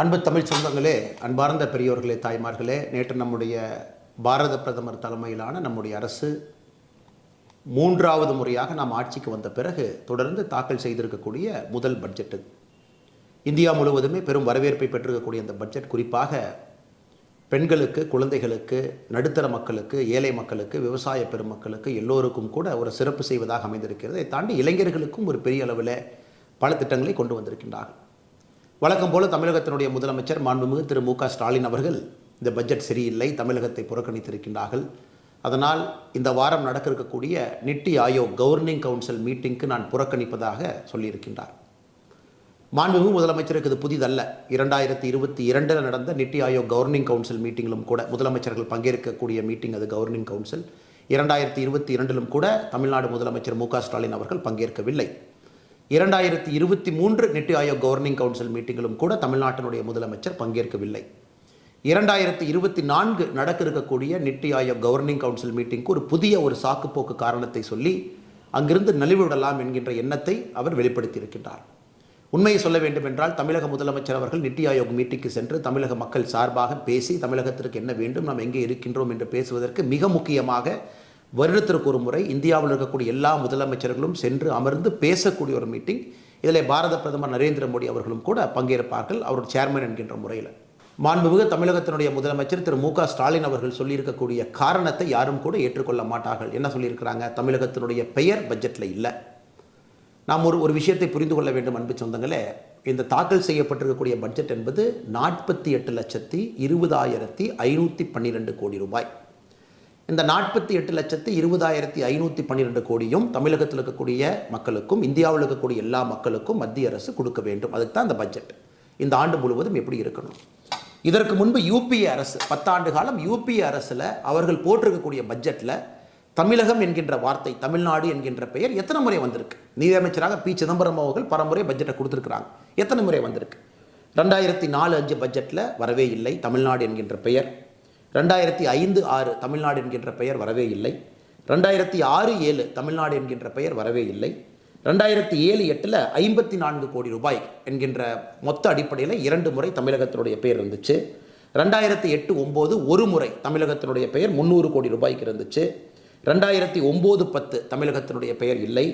அன்பு தமிழ் சொந்தங்களே அன்பார்ந்த பெரியோர்களே தாய்மார்களே நேற்று நம்முடைய பாரத பிரதமர் தலைமையிலான நம்முடைய அரசு மூன்றாவது முறையாக நாம் ஆட்சிக்கு வந்த பிறகு தொடர்ந்து தாக்கல் செய்திருக்கக்கூடிய முதல் பட்ஜெட்டு. இந்தியா முழுவதுமே பெரும் வரவேற்பை பெற்றிருக்கக்கூடிய அந்த பட்ஜெட் குறிப்பாக பெண்களுக்கு குழந்தைகளுக்கு நடுத்தர மக்களுக்கு ஏழை மக்களுக்கு விவசாய பெருமக்களுக்கு எல்லோருக்கும் கூட ஒரு சிறப்பு செய்வதாக அமைந்திருக்கிறது. இதை தாண்டி இளைஞர்களுக்கும் ஒரு பெரிய அளவில் பல திட்டங்களை கொண்டு வந்திருக்கின்றார்கள். வழக்கம் போல தமிழகத்தினுடைய முதலமைச்சர் மாண்புமிகு திரு மு க ஸ்டாலின் அவர்கள் இந்த பட்ஜெட் சரியில்லை தமிழகத்தை புறக்கணித்திருக்கின்றார்கள். அதனால் இந்த வாரம் நடக்க இருக்கக்கூடிய நிட்டி ஆயோக் கவர்னிங் கவுன்சில் மீட்டிங்க்கு நான் புறக்கணிப்பதாக சொல்லியிருக்கின்றார். மாண்புமிகு முதலமைச்சருக்கு இது புதிதல்ல. இரண்டாயிரத்தி இருபத்தி இரண்டில் நடந்த நிட்டி ஆயோக் கவர்னிங் கவுன்சில் மீட்டிங்கிலும் கூட முதலமைச்சர்கள் பங்கேற்கக்கூடிய மீட்டிங் அது கவர்னிங் கவுன்சில் இரண்டாயிரத்தி இருபத்தி இரண்டிலும் கூட தமிழ்நாடு முதலமைச்சர் மு க ஸ்டாலின் அவர்கள் பங்கேற்கவில்லை. இரண்டாயிரத்தி இருபத்தி மூன்று நித்தி ஆயோக் கவர்னிங் கவுன்சில் மீட்டிங்கிலும் கூட தமிழ்நாட்டினுடைய முதலமைச்சர் பங்கேற்கவில்லை. இரண்டாயிரத்தி இருபத்தி நான்கு நடக்க இருக்கக்கூடிய நித்தி ஆயோக் கவர்னிங் கவுன்சில் மீட்டிங்க்கு ஒரு புதிய ஒரு சாக்குப்போக்கு காரணத்தை சொல்லி அங்கிருந்து நலிவிடலாம் என்கின்ற எண்ணத்தை அவர் வெளிப்படுத்தியிருக்கின்றார். உண்மையை சொல்ல வேண்டும் என்றால் தமிழக முதலமைச்சர் அவர்கள் நித்தி ஆயோக் மீட்டிங்க்கு சென்று தமிழக மக்கள் சார்பாக பேசி தமிழகத்திற்கு என்ன வேண்டும் நாம் எங்கே இருக்கின்றோம் என்று பேசுவதற்கு மிக முக்கியமாக வருடத்திற்கு ஒரு முறை இந்தியாவில் இருக்கக்கூடிய எல்லா முதலமைச்சர்களும் சென்று அமர்ந்து பேசக்கூடிய ஒரு மீட்டிங் இதில் பாரத பிரதமர் நரேந்திர மோடி அவர்களும் கூட பங்கேற்பார்கள் அவர் சேர்மன் என்கின்ற முறையில். மாண்புமிகு தமிழகத்தினுடைய முதலமைச்சர் திரு மு க ஸ்டாலின் அவர்கள் சொல்லியிருக்கக்கூடிய காரணத்தை யாரும் கூட ஏற்றுக்கொள்ள மாட்டார்கள். என்ன சொல்லியிருக்கிறாங்க? தமிழகத்தினுடைய பெயர் பட்ஜெட்டில் இல்லை. நாம் ஒரு ஒரு விஷயத்தை புரிந்து கொள்ள வேண்டும் அன்பு சொந்தங்களே. இந்த தாக்கல் செய்யப்பட்டிருக்கக்கூடிய பட்ஜெட் என்பது நாற்பத்தி எட்டு லட்சத்தி இருபதாயிரத்தி ஐநூற்றி பன்னிரெண்டு கோடி ரூபாய். இந்த நாற்பத்தி எட்டு லட்சத்து இருபதாயிரத்தி ஐநூற்றி பன்னிரெண்டு கோடியும் தமிழகத்தில் இருக்கக்கூடிய மக்களுக்கும் இந்தியாவில் இருக்கக்கூடிய எல்லா மக்களுக்கும் மத்திய அரசு கொடுக்க வேண்டும். அதுக்கு தான் இந்த பட்ஜெட் இந்த ஆண்டு முழுவதும் எப்படி இருக்கணும்? இதற்கு முன்பு யூபிஏ அரசு பத்தாண்டு காலம் யூபிஏ அரசில் அவர்கள் போட்டிருக்கக்கூடிய பட்ஜெட்டில் தமிழகம் என்கின்ற வார்த்தை தமிழ்நாடு என்கின்ற பெயர் எத்தனை முறை வந்திருக்கு? நிதியமைச்சராக பி. சிதம்பரம் அவர்கள் பலமுறை பட்ஜெட்டை கொடுத்துருக்குறாங்க. எத்தனை முறை வந்திருக்கு? ரெண்டாயிரத்தி நாலு அஞ்சு பட்ஜெட்டில் வரவே இல்லை தமிழ்நாடு என்கின்ற பெயர். ரெண்டாயிரத்தி ஐந்து ஆறு தமிழ்நாடு என்கின்ற பெயர் வரவே இல்லை. ரெண்டாயிரத்தி ஆறு ஏழு தமிழ்நாடு என்கின்ற பெயர் வரவே இல்லை. ரெண்டாயிரத்தி ஏழு எட்டில் ஐம்பத்தி நான்கு கோடி ரூபாய் என்கின்ற மொத்த அடிப்படையில் இரண்டு முறை தமிழகத்தினுடைய பெயர் இருந்துச்சு. ரெண்டாயிரத்தி எட்டு ஒம்பது ஒரு முறை தமிழகத்தினுடைய பெயர் முந்நூறு கோடி ரூபாய்க்கு இருந்துச்சு. ரெண்டாயிரத்தி ஒம்பது பத்து தமிழகத்தினுடைய பெயர் இல்லை.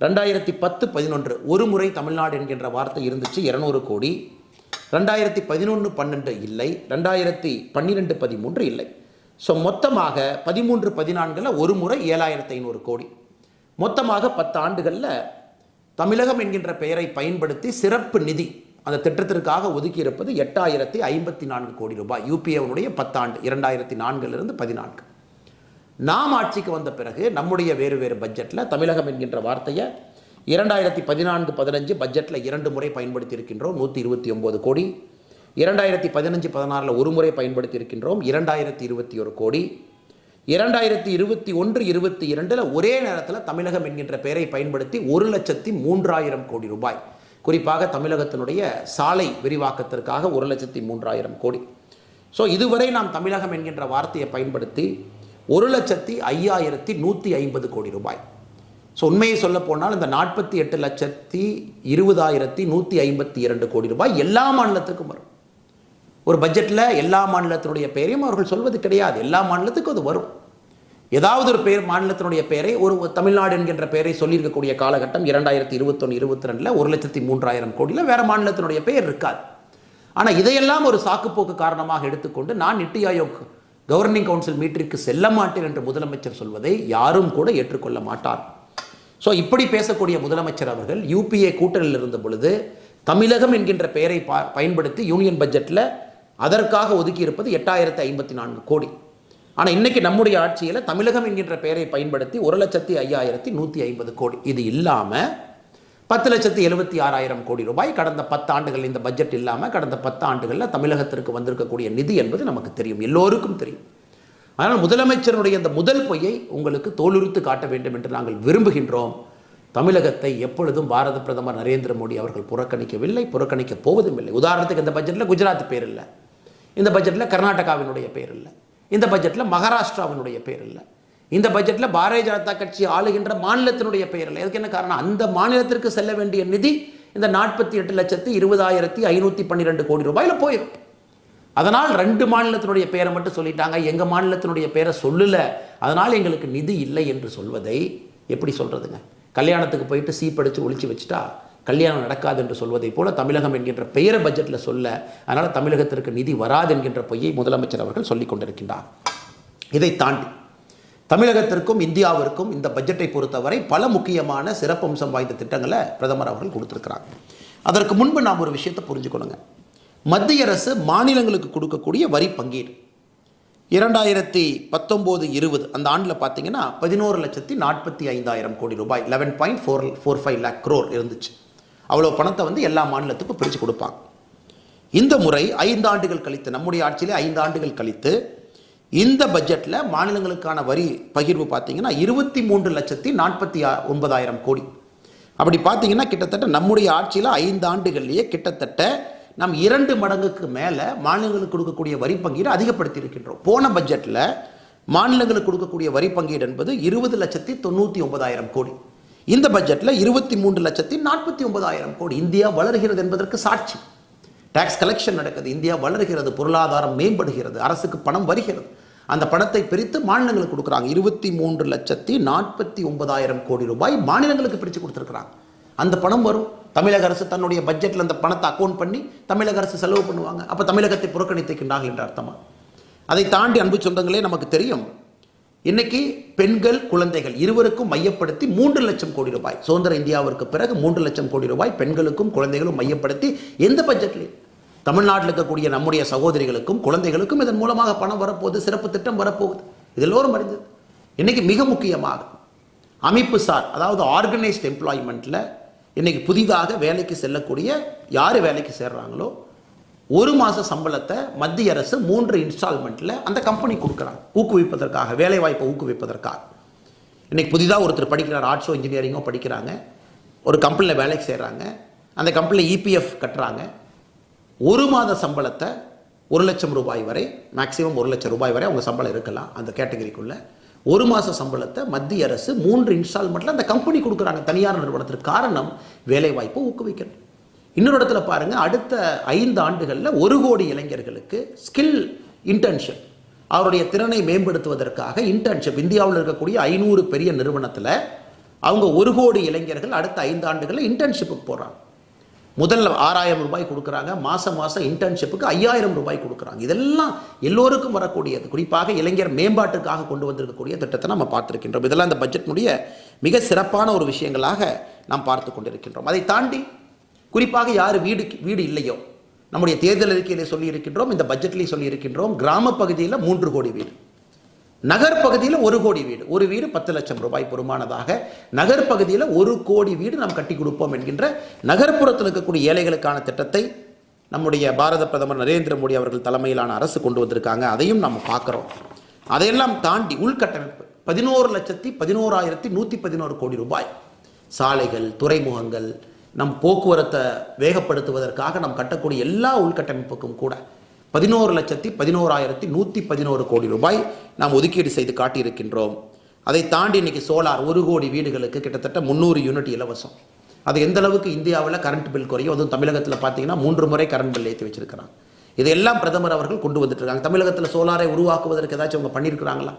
ரெண்டாயிரத்தி பத்து பதினொன்று ஒரு முறை தமிழ்நாடு என்கின்ற வார்த்தை இருந்துச்சு இரநூறு கோடி. ரெண்டாயிரத்தி பதினொன்று பன்னெண்டு இல்லை. ரெண்டாயிரத்தி பன்னிரெண்டு பதிமூன்று இல்லை. ஸோ மொத்தமாக பதிமூன்று பதினான்கில் ஒரு முறை ஏழாயிரத்தி ஐநூறு கோடி. மொத்தமாக பத்து ஆண்டுகளில் தமிழகம் என்கின்ற பெயரை பயன்படுத்தி சிறப்பு நிதி அந்த திட்டத்திற்காக ஒதுக்கியிருப்பது எட்டாயிரத்தி ஐம்பத்தி நான்கு கோடி ரூபாய். யூபிஏவுடைய பத்தாண்டு இரண்டாயிரத்தி நான்கிலிருந்து பதினான்கு. நாம் ஆட்சிக்கு வந்த பிறகு நம்முடைய வேறு வேறு பட்ஜெட்டில் தமிழகம் என்கின்ற வார்த்தையை இரண்டாயிரத்தி பதினான்கு பதினஞ்சு பட்ஜெட்டில் இரண்டு முறை பயன்படுத்தி இருக்கின்றோம் நூற்றி இருபத்தி ஒம்பது கோடி. இரண்டாயிரத்தி பதினஞ்சு பதினாறில் ஒரு முறை பயன்படுத்தி இருக்கின்றோம் இரண்டாயிரத்தி இருபத்தி ஒரு கோடி. இரண்டாயிரத்தி இருபத்தி ஒன்று இருபத்தி இரண்டில் ஒரே நேரத்தில் தமிழகம் என்கின்ற பெயரை பயன்படுத்தி ஒரு லட்சத்தி மூன்றாயிரம் கோடி ரூபாய். குறிப்பாக தமிழகத்தினுடைய சாலை விரிவாக்கத்திற்காக ஒரு லட்சத்தி மூன்றாயிரம் கோடி. ஸோ இதுவரை நாம் தமிழகம் என்கின்ற வார்த்தையை பயன்படுத்தி ஒரு லட்சத்தி ஐயாயிரத்தி நூற்றி ஐம்பது கோடி ரூபாய். ஸோ உண்மையை சொல்ல போனால் இந்த நாற்பத்தி எட்டு லட்சத்தி இருபதாயிரத்தி நூற்றி ஐம்பத்தி இரண்டு கோடி ரூபாய் எல்லா மாநிலத்துக்கும் வரும். ஒரு பட்ஜெட்டில் எல்லா மாநிலத்தினுடைய பெயரையும் அவர்கள் சொல்வது கிடையாது. எல்லா மாநிலத்துக்கும் அது வரும். ஏதாவது ஒரு பெயர் மாநிலத்தினுடைய பெயரை ஒரு தமிழ்நாடு என்கின்ற பெயரை சொல்லியிருக்கக்கூடிய காலகட்டம் இரண்டாயிரத்தி இருபத்தொன்று இருபத்தி ரெண்டில் ஒரு லட்சத்தி மூன்றாயிரம் கோடியில் வேறு மாநிலத்தினுடைய பெயர் இருக்காது. ஆனால் இதையெல்லாம் ஒரு சாக்குப்போக்கு காரணமாக எடுத்துக்கொண்டு நான் நித்தி ஆயோக் கவர்னிங் கவுன்சில் மீட்டிற்கு செல்ல மாட்டேன் என்று முதலமைச்சர் சொல்வதை யாரும் கூட ஏற்றுக்கொள்ள மாட்டார். ஸோ இப்படி பேசக்கூடிய முதலமைச்சர் அவர்கள் யூபிஏ கூட்டணியில் இருந்த பொழுது தமிழகம் என்கின்ற பெயரை ப பயன்படுத்தி யூனியன் பட்ஜெட்டில் அதற்காக ஒதுக்கி இருப்பது எட்டாயிரத்தி ஐம்பத்தி நான்கு கோடி. ஆனால் இன்னைக்கு நம்முடைய ஆட்சியில் தமிழகம் என்கின்ற பெயரை பயன்படுத்தி ஒரு லட்சத்தி ஐயாயிரத்தி நூற்றி ஐம்பது கோடி. இது இல்லாமல் பத்து லட்சத்தி எழுபத்தி ஆறாயிரம் கோடி ரூபாய் கடந்த பத்து ஆண்டுகள் இந்த பட்ஜெட் இல்லாமல் கடந்த பத்து ஆண்டுகளில் தமிழகத்திற்கு வந்திருக்கக்கூடிய நிதி என்பது நமக்கு தெரியும். எல்லோருக்கும் தெரியும். ஆனால் முதலமைச்சருடைய இந்த முதல் பொய்யை உங்களுக்கு தோலுரித்து காட்ட வேண்டும் என்று நாங்கள் விரும்புகின்றோம். தமிழகத்தை எப்பொழுதும் பாரத பிரதமர் நரேந்திர மோடி அவர்கள் புறக்கணிக்கவில்லை புறக்கணிக்க போவதும் இல்லை உதாரணத்துக்கு இந்த பட்ஜெட்டில் குஜராத் பேர் இல்லை இந்த பட்ஜெட்டில் கர்நாடகாவினுடைய பேர் இல்லை இந்த பட்ஜெட்டில் மகாராஷ்டிராவினுடைய பேர் இல்லை இந்த பட்ஜெட்டில் பாரதிய ஜனதா கட்சி ஆளுகின்ற மாநிலத்தினுடைய பெயர் இல்லை எதுக்கு என்ன காரணம்? அந்த மாநிலத்திற்கு செல்ல வேண்டிய நிதி இந்த நாற்பத்தி எட்டு லட்சத்தி இருபதாயிரத்தி ஐநூற்றி பன்னிரெண்டு கோடி ரூபாயில் போயிடும் அதனால் ரெண்டு மாநிலத்தினுடைய பெயரை மட்டும் சொல்லிட்டாங்க எங்கள் மாநிலத்தினுடைய பெயரை சொல்லல. அதனால் எங்களுக்கு நிதி இல்லை என்று சொல்வதை எப்படி சொல்கிறதுங்க கல்யாணத்துக்கு போயிட்டு சீப்படிச்சு ஒழிச்சு வச்சுட்டா கல்யாணம் நடக்காது என்று சொல்வதை போல தமிழகம் என்கின்ற பெயரை பட்ஜெட்டில் சொல்ல அதனால் தமிழகத்திற்கு நிதி வராது என்கின்ற பொய்யை முதலமைச்சர் அவர்கள் சொல்லிக் கொண்டிருக்கின்றார். இதை தாண்டி தமிழகத்திற்கும் இந்தியாவிற்கும் இந்த பட்ஜெட்டை பொறுத்தவரை பல முக்கியமான சிறப்பம்சம் வாய்ந்த திட்டங்களை பிரதமர் அவர்கள் கொடுத்துருக்கிறாங்க அதற்கு முன்பு நாம் ஒரு விஷயத்தை புரிஞ்சுக்கணுங்க. மத்திய அரசு மாநிலங்களுக்கு கொடுக்கக்கூடிய வரி பங்கீடு. இரண்டாயிரத்தி பத்தொம்போது இருபது அந்த ஆண்டில் பார்த்தீங்கன்னா பதினோரு லட்சத்தி நாற்பத்தி ஐந்தாயிரம் கோடி ரூபாய் eleven point four four five lakh crore இருந்துச்சு. அவ்வளோ பணத்தை வந்து எல்லா மாநிலத்துக்கும் பிரித்து கொடுப்பாங்க. இந்த முறை ஐந்து ஆண்டுகள் கழித்து நம்முடைய ஆட்சியிலே ஐந்து ஆண்டுகள் கழித்து இந்த பட்ஜெட்டில் மாநிலங்களுக்கான வரி பகிர்வு பார்த்தீங்கன்னா இருபத்தி மூன்று லட்சத்தி நாற்பத்தி ஒன்பதாயிரம் கோடி. அப்படி பார்த்தீங்கன்னா கிட்டத்தட்ட நம்முடைய ஆட்சியில் ஐந்து ஆண்டுகள்லேயே கிட்டத்தட்ட நாம் இரண்டு மடங்குக்கு மேலே மாநிலங்களுக்கு கொடுக்கக்கூடிய வரி பங்கீடு அதிகப்படுத்தி இருக்கின்றோம் போன பட்ஜெட்டில் மாநிலங்களுக்கு கொடுக்கக்கூடிய வரி பங்கீடு என்பது இருபது லட்சத்தி தொண்ணூற்றி ஒன்பதாயிரம் கோடி. இந்த பட்ஜெட்டில் இருபத்தி மூன்று லட்சத்தி நாற்பத்தி ஒன்பதாயிரம் கோடி இந்தியா வளர்கிறது என்பதற்கு சாட்சி. டாக்ஸ் கலெக்ஷன் நடக்குது. இந்தியா வளர்கிறது பொருளாதாரம் மேம்படுகிறது அரசுக்கு பணம் வருகிறது. அந்த பணத்தை பிரித்து மாநிலங்களுக்கு கொடுக்குறாங்க. இருபத்தி மூன்று லட்சத்தி நாற்பத்தி ஒன்பதாயிரம் கோடி ரூபாய் மாநிலங்களுக்கு பிரித்து கொடுத்துருக்குறாங்க. அந்த பணம் வரும். தமிழக அரசு தன்னுடைய பட்ஜெட்டில் அந்த பணத்தை அக்கௌண்ட் பண்ணி தமிழக அரசு செலவு பண்ணுவாங்க. அப்போ தமிழகத்தை புறக்கணித்திருக்கின்றார்கள் என்ற அர்த்தமா? அதை தாண்டி அன்பு சொந்தங்களே நமக்கு தெரியும். இன்னைக்கு பெண்கள் குழந்தைகள் இருவருக்கும் மையப்படுத்தி மூன்று லட்சம் கோடி ரூபாய். சுதந்திர இந்தியாவிற்கு பிறகு மூன்று லட்சம் கோடி ரூபாய் பெண்களுக்கும் குழந்தைகளும் மையப்படுத்தி எந்த பட்ஜெட்லையும் தமிழ்நாட்டில் இருக்கக்கூடிய நம்முடைய சகோதரிகளுக்கும் குழந்தைகளுக்கும் இதன் மூலமாக பணம் வரப்போகுது சிறப்பு திட்டம் வரப்போகுது. இது எல்லோரும் அறிந்தது. இன்னைக்கு மிக முக்கியமாக அமைப்பு சார் அதாவது ஆர்கனைஸ்ட் எம்ப்ளாய்மெண்ட்டில் இன்னைக்கு புதிதாக வேலைக்கு செல்லக்கூடிய யார் வேலைக்கு சேர்றாங்களோ ஒரு மாத சம்பளத்தை மத்திய அரசு மூன்று இன்ஸ்டால்மெண்ட்டில் அந்த கம்பெனி கொடுக்குறாங்க. ஊக்குவிப்பதற்காக வேலை வாய்ப்பை ஊக்குவிப்பதற்காக. இன்னைக்கு புதிதாக ஒருத்தர் படிக்கிறார் ஆர்ட்ஸோ இன்ஜினியரிங்கோ படிக்கிறாங்க. ஒரு கம்பெனியில் வேலைக்கு செய்கிறாங்க அந்த கம்பெனியில் இபிஎஃப் கட்டுறாங்க. ஒரு மாத சம்பளத்தை ஒரு லட்சம் ரூபாய் வரை மேக்ஸிமம் ஒரு லட்சம் ரூபாய் வரை அவங்க சம்பளம் இருக்கலாம் அந்த கேட்டகரிக்குள்ளே ஒரு மாத சம்பளத்தை மத்திய அரசு மூன்று இன்ஸ்டால்மெண்ட்டில் அந்த கம்பெனி கொடுக்குறாங்க தனியார் நிறுவனத்திற்கு. காரணம் வேலைவாய்ப்பை ஊக்குவிக்கணும். ஊக்குவிக்கிறது இன்னொரு இடத்துல பாருங்கள் அடுத்த ஐந்து ஆண்டுகளில் ஒரு கோடி இளைஞர்களுக்கு ஸ்கில் இன்டர்ன்ஷிப் அவருடைய திறனை மேம்படுத்துவதற்காக இன்டர்ன்ஷிப் இந்தியாவில் இருக்கக்கூடிய ஐநூறு பெரிய நிறுவனத்தில் அவங்க ஒரு கோடி இளைஞர்கள் அடுத்த ஐந்து ஆண்டுகளில் இன்டர்ன்ஷிப்புக்கு போகிறாங்க முதல்ல ஆறாயிரம் ரூபாய் கொடுக்குறாங்க. மாதம் மாதம் இன்டர்ன்ஷிப்புக்கு ஐயாயிரம் ரூபாய் கொடுக்குறாங்க. இதெல்லாம் எல்லோருக்கும் வரக்கூடியது. குறிப்பாக இளைஞர் மேம்பாட்டுக்காக கொண்டு வந்திருக்கக்கூடிய திட்டத்தை நம்ம பார்த்துருக்கின்றோம். இதெல்லாம் இந்த பட்ஜெட்னுடைய மிக சிறப்பான ஒரு விஷயங்களாக நாம் பார்த்து கொண்டிருக்கின்றோம். அதை தாண்டி குறிப்பாக யார் வீடு வீடு இல்லையோ நம்முடைய தேர்தல் அறிக்கையிலே சொல்லியிருக்கின்றோம் இந்த பட்ஜெட்லேயும் சொல்லியிருக்கின்றோம் கிராம பகுதியில் மூன்று கோடி வீடு. நகர் பகுதியில் ஒரு கோடி வீடு ஒரு வீடு பத்து லட்சம் ரூபாய் பொறுமானதாக நகர் பகுதியில் ஒரு கோடி வீடு நாம் கட்டி கொடுப்போம் என்கின்ற நகர்ப்புறத்தில் இருக்கக்கூடிய ஏழைகளுக்கான திட்டத்தை நம்முடைய பாரத பிரதமர் நரேந்திர மோடி அவர்கள் தலைமையிலான அரசு கொண்டு வந்திருக்காங்க. அதையும் நம்ம பார்க்குறோம். அதையெல்லாம் தாண்டி உள்கட்டமைப்பு பதினோரு லட்சத்தி பதினோராயிரத்தி நூற்றி பதினோரு கோடி ரூபாய். சாலைகள் துறைமுகங்கள் நம் போக்குவரத்தை வேகப்படுத்துவதற்காக நாம் கட்டக்கூடிய எல்லா உள்கட்டமைப்புக்கும் கூட பதினோரு லட்சத்தி பதினோராயிரத்தி நூற்றி பதினோரு கோடி ரூபாய் நாம் ஒதுக்கீடு செய்து காட்டியிருக்கின்றோம். அதை தாண்டி இன்னைக்கு சோலார் ஒரு கோடி வீடுகளுக்கு கிட்டத்தட்ட முந்நூறு யூனிட் இலவசம். அது எந்த அளவுக்கு இந்தியாவில் கரண்ட் பில் குறையும்? அதுவும் தமிழகத்தில் பார்த்தீங்கன்னா மூன்று முறை கரண்ட் பில் ஏற்றி வச்சிருக்கிறாங்க. இதையெல்லாம் பிரதமர் அவர்கள் கொண்டு வந்துட்டு இருக்காங்க தமிழகத்தில் சோலாரை உருவாக்குவதற்கு ஏதாச்சும் அவங்க பண்ணியிருக்கிறாங்களா?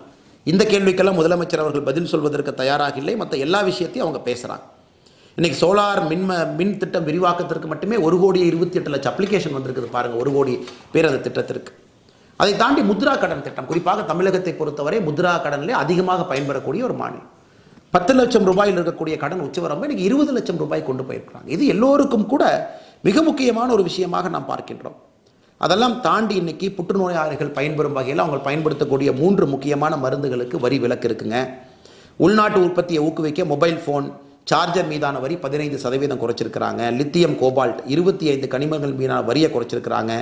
இந்த கேள்விக்கெல்லாம் முதலமைச்சர் அவர்கள் பதில் சொல்வதற்கு தயாராக இல்லை. மற்ற எல்லா விஷயத்தையும் அவங்க பேசுகிறாங்க இன்றைக்கி சோலார் மின்ம மின் திட்டம் விரிவாக்கத்திற்கு மட்டுமே ஒரு கோடி இருபத்தி எட்டு லட்சம் அப்ளிகேஷன் வந்திருக்குது பாருங்கள் ஒரு கோடி பேர் அந்த திட்டத்திற்கு. அதை தாண்டி முத்ரா கடன் திட்டம் குறிப்பாக தமிழகத்தை பொறுத்தவரை முத்ரா கடனிலே அதிகமாக பயன்பெறக்கூடிய ஒரு மாநிலம் பத்து லட்சம் ரூபாயில் இருக்கக்கூடிய கடன் உச்சவரம்பு இன்றைக்கி இருபது லட்சம் ரூபாய் கொண்டு போயிருக்கிறாங்க. இது எல்லோருக்கும் கூட மிக முக்கியமான ஒரு விஷயமாக நாம் பார்க்கின்றோம். அதெல்லாம் தாண்டி இன்னைக்கு புற்றுநோயாளிகள் பயன்பெறும் வகையில் அவங்க பயன்படுத்தக்கூடிய மூன்று முக்கியமான மருந்துகளுக்கு வரி விலக்கு இருக்குங்க. உள்நாட்டு உற்பத்தியை ஊக்குவிக்க மொபைல் ஃபோன் சார்ஜர் மீதான வரி பதினைந்து சதவீதம் குறைச்சிருக்கிறாங்க. லித்தியம் கோபால்ட் இருபத்தி ஐந்து கனிமங்கள் மீதான வரியை குறைச்சிருக்கிறாங்க.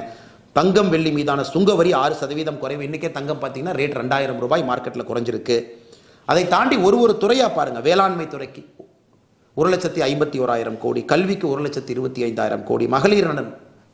தங்கம் வெள்ளி மீதான சுங்க வரி ஆறு சதவீதம் குறைவு. இன்றைக்கே தங்கம் பார்த்தீங்கன்னா ரேட் ரெண்டாயிரம் ரூபாய் மார்க்கெட்டில் குறைஞ்சிருக்கு. அதை தாண்டி ஒரு ஒரு துறையாக பாருங்கள் வேளாண்மை துறைக்கு ஒரு லட்சத்தி ஐம்பத்தி ஓராயிரம் கோடி கல்விக்கு ஒரு லட்சத்தி இருபத்தி ஐந்தாயிரம் கோடி மகளிர் நலன்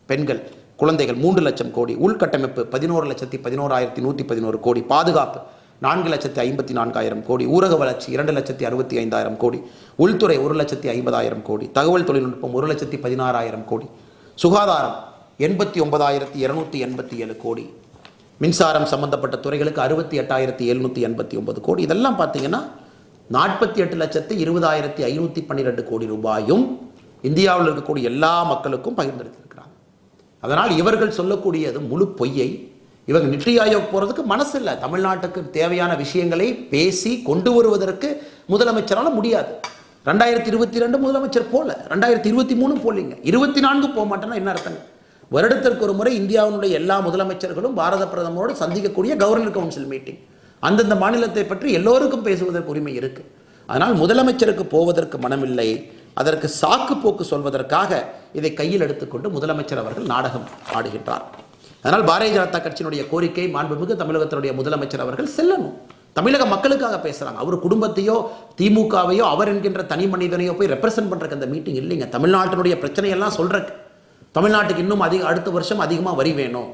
பெண்கள் குழந்தைகள் மூன்று லட்சம் கோடி உள்கட்டமைப்பு பதினோரு லட்சத்தி பதினோராயிரத்தி நூற்றி பதினோரு கோடி பாதுகாப்பு நான்கு லட்சத்தி ஐம்பத்தி நான்காயிரம் கோடி. ஊரக வளர்ச்சி இரண்டு லட்சத்தி அறுபத்தி ஐந்தாயிரம் கோடி. உள்துறை ஒரு லட்சத்தி ஐம்பதாயிரம் கோடி. தகவல் தொழில்நுட்பம் ஒரு லட்சத்தி பதினாறாயிரம் கோடி. சுகாதாரம் எண்பத்தி ஒன்பதாயிரத்தி இரநூத்தி எண்பத்தி ஏழு கோடி. மின்சாரம் சம்பந்தப்பட்ட துறைகளுக்கு அறுபத்தி எட்டாயிரத்தி எழுநூற்றி எண்பத்தி ஒன்பது கோடி. இதெல்லாம் பார்த்தீங்கன்னா நாற்பத்தி எட்டு லட்சத்து இருபதாயிரத்தி ஐநூற்றி பன்னிரெண்டு கோடி ரூபாயும் இந்தியாவில் இருக்கக்கூடிய எல்லா மக்களுக்கும் பகிர்ந்தெடுத்திருக்கிறாங்க அதனால் இவர்கள் சொல்லக்கூடியது முழு பொய்யை இவங்க நித்தி ஆயோக் போகிறதுக்கு மனசு இல்லை. தமிழ்நாட்டுக்கு தேவையான விஷயங்களை பேசி கொண்டு வருவதற்கு முதலமைச்சரால் முடியாது. ரெண்டாயிரத்தி இருபத்தி ரெண்டு முதலமைச்சர் போல. ரெண்டாயிரத்தி இருபத்தி மூணு போலிங்க. இருபத்தி நான்கு போக மாட்டேன்னா என்ன அர்த்தங்க வருடத்திற்கு ஒரு முறை இந்தியாவினுடைய எல்லா முதலமைச்சர்களும் பாரத பிரதமரோடு சந்திக்கக்கூடிய கவர்னர் கவுன்சில் மீட்டிங் அந்தந்த மாநிலத்தை பற்றி எல்லோருக்கும் பேசுவதற்கு உரிமை இருக்கு. அதனால் முதலமைச்சருக்கு போவதற்கு மனமில்லை. அதற்கு சாக்கு போக்கு சொல்வதற்காக இதை கையில் எடுத்துக்கொண்டு முதலமைச்சர் அவர்கள் நாடகம் ஆடுகின்றார். அதனால் பாரதிய ஜனதா கட்சியினுடைய கோரிக்கை மாண்புமிகு தமிழகத்தினுடைய முதலமைச்சர் அவர்கள் செல்லணும். தமிழக மக்களுக்காக பேசுறாங்க. அவர் குடும்பத்தையோ திமுகவையோ அவர் என்கின்ற தனி மனிதனையோ போய் ரெப்ரசன்ட் பண்றதுக்கு அந்த மீட்டிங் இல்லைங்க. தமிழ்நாட்டினுடைய பிரச்சனையெல்லாம் சொல்கிறக்கு தமிழ்நாட்டுக்கு இன்னும் அதிக அடுத்த வருஷம் அதிகமாக வரி வேணும்.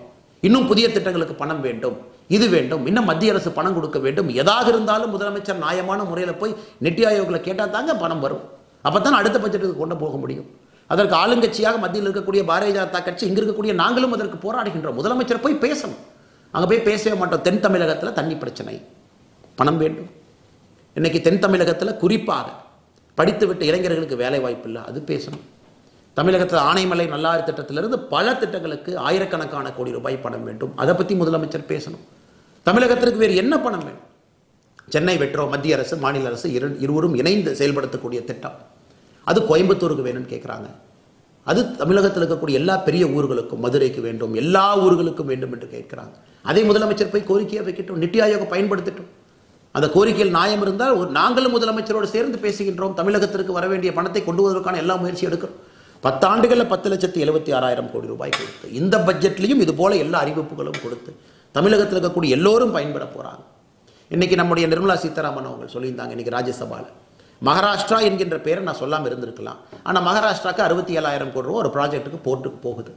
இன்னும் புதிய திட்டங்களுக்கு பணம் வேண்டும். இது வேண்டும். இன்னும் மத்திய அரசு பணம் கொடுக்க வேண்டும். எதாக இருந்தாலும் முதலமைச்சர் நியாயமான முறையில் போய் நித்தி ஆயோக்கில் கேட்டால் தாங்க பணம் வரும். அப்போ தான் அடுத்த பட்ஜெட்டுக்கு கொண்டு போக முடியும். அதற்கு ஆளுங்கட்சியாக மத்தியில் இருக்கக்கூடிய பாரதிய ஜனதா கட்சி இங்கே இருக்கக்கூடிய நாங்களும் அதற்கு போராடுகின்றோம். முதலமைச்சர் போய் பேசணும். அங்கே போய் பேசவே மாட்டோம். தென் தமிழகத்தில் தண்ணி பிரச்சனை. பணம் வேண்டும். இன்றைக்கி தென் தமிழகத்தில் குறிப்பாக படித்துவிட்ட இளைஞர்களுக்கு வேலை வாய்ப்பு இல்லை. அது பேசணும். தமிழகத்தில் ஆனைமலை நல்லாறு திட்டத்திலிருந்து பல திட்டங்களுக்கு ஆயிரக்கணக்கான கோடி ரூபாய் பணம் வேண்டும். அதை பற்றி முதலமைச்சர் பேசணும். தமிழகத்திற்கு வேறு என்ன பணம் வேணும்? சென்னை வெட்ரோ மத்திய அரசு மாநில அரசு இரு இருவரும் இணைந்து செயல்படுத்தக்கூடிய திட்டம். அது கோயம்புத்தூருக்கு வேணும்னு கேட்குறாங்க அது தமிழகத்தில் இருக்கக்கூடிய எல்லா பெரிய ஊர்களுக்கும் மதுரைக்கு வேண்டும் எல்லா ஊர்களுக்கும் வேண்டும் என்று கேட்கிறாங்க அதை முதலமைச்சர் போய் கோரிக்கையை வைக்கட்டும் நித்தி ஆயோகம் பயன்படுத்தட்டும். அந்த கோரிக்கையில் நியாயம் இருந்தால் ஒரு நாங்களும் முதலமைச்சரோடு சேர்ந்து பேசுகின்றோம் தமிழகத்திற்கு வர வேண்டிய பணத்தை கொண்டு வருவதற்கான எல்லா முயற்சி எடுக்கிறோம். பத்தாண்டுகளில் பத்து லட்சத்தி எழுபத்தி ஆறாயிரம் கோடி ரூபாய் கொடுத்து இந்த பட்ஜெட்லையும் இது போல எல்லா அறிவிப்புகளும் கொடுத்து தமிழகத்தில் இருக்கக்கூடிய எல்லோரும் பயன்பட போகிறாங்க இன்னைக்கு நம்முடைய நிர்மலா சீதாராமன் அவங்க சொல்லியிருந்தாங்க இன்னைக்கு ராஜ்யசபாவில் மகாராஷ்டிரா என்கின்ற பேரை நான் சொல்லாமல் இருந்திருக்கலாம். ஆனால் மகாராஷ்டிராக்கு அறுபத்தி ஏழாயிரம் கோடி ரூபா ஒரு ப்ராஜெக்ட்டுக்கு போட்டு போகுது.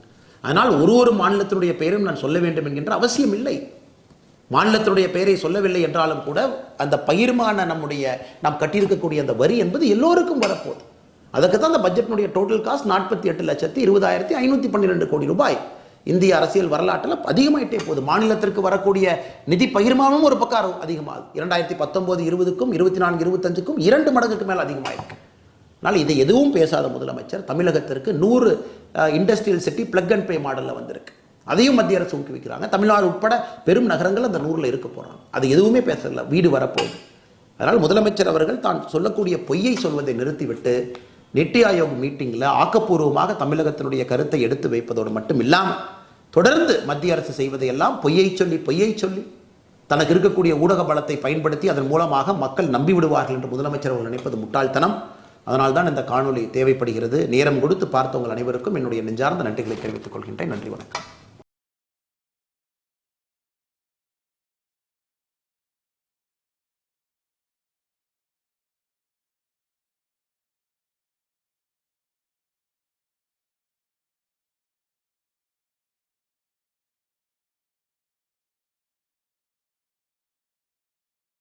அதனால் ஒரு ஒரு மாநிலத்தினுடைய பெயரும் நான் சொல்ல வேண்டும் என்கின்ற அவசியம் இல்லை. மாநிலத்தினுடைய பெயரை சொல்லவில்லை என்றாலும் கூட அந்த பகிர்மான நம்முடைய நாம் கட்டியிருக்கக்கூடிய அந்த வரி என்பது எல்லோருக்கும் வரப்போகுது. அதுக்கு தான் அந்த பட்ஜெட்டினுடைய டோட்டல் காஸ்ட் நாற்பத்தி எட்டு லட்சத்தி இருபதாயிரத்தி ஐநூற்றி பன்னிரெண்டு கோடி ரூபாய். இந்திய அரசியல் வரலாற்றில் அதிகமாயிட்டே போகுது. மாநிலத்திற்கு வரக்கூடிய நிதி பகிர்மானமும் ஒரு பக்கம் அதிகமாகுது. இரண்டாயிரத்தி பத்தொம்போது இருபதுக்கும் இருபத்தி நான்கு இருபத்தஞ்சுக்கும் இரண்டு மடங்குக்கு மேலே அதிகமாயிருக்கு. அதனால் இதை எதுவும் பேசாத முதலமைச்சர் தமிழகத்திற்கு நூறு industrial city plug and play மாடலில் வந்திருக்கு. அதையும் மத்திய அரசு ஊக்குவிக்கிறாங்க. தமிழ்நாடு உட்பட பெரும் நகரங்கள் அந்த நூறில் இருக்க போகிறாங்க அது எதுவுமே பேசல. வீடு வரப்போகுது. அதனால் முதலமைச்சர் அவர்கள் தான் சொல்லக்கூடிய பொய்யை சொல்வதை நிறுத்திவிட்டு நித்தி ஆயோக் மீட்டிங்கில் ஆக்கப்பூர்வமாக தமிழகத்தினுடைய கருத்தை எடுத்து வைப்பதோடு மட்டும் இல்லாமல் தொடர்ந்து மத்திய அரசு செய்வதையெல்லாம் பொய்யை சொல்லி பொய்யை சொல்லி தனக்கு இருக்கக்கூடிய ஊடக பலத்தை பயன்படுத்தி அதன் மூலமாக மக்கள் நம்பிவிடுவார்கள் என்று முதலமைச்சர் அவர்கள் நினைப்பது முட்டாள்தனம். அதனால்தான் இந்த காணொளி தேவைப்படுகிறது. நேரம் கொடுத்து பார்த்தவங்கள் அனைவருக்கும் என்னுடைய நெஞ்சார்ந்த நன்றிகளை தெரிவித்துக் கொள்கின்றேன். நன்றி வணக்கம்.